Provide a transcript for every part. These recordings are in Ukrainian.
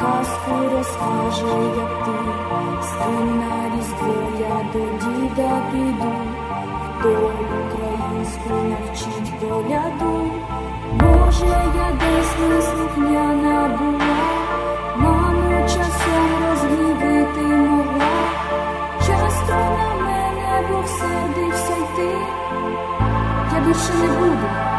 казку розкаже, як ти Стрім на різдво я до діда піду, хто українську навчить коляду. Може, я десь неслухняна була, маму часом розгнівити могла. Часто на мене Бог сердився й ти, я більше не буду.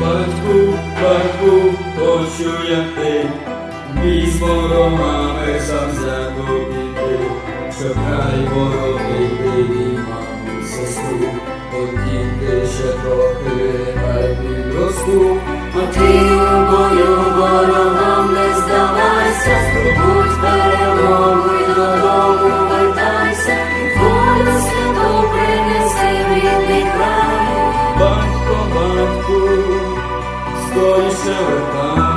Батьку, батьку, хочу як ти, бій з ворогами сам закупити, щоб край вороги били маму сестру, от діти ще трохи хай підросту, А ти у бою ворогам не здавайся, здобудь перемогу й додому вертайся, волю святу принеси в рідний край. батько, батьку, скоріше вертай.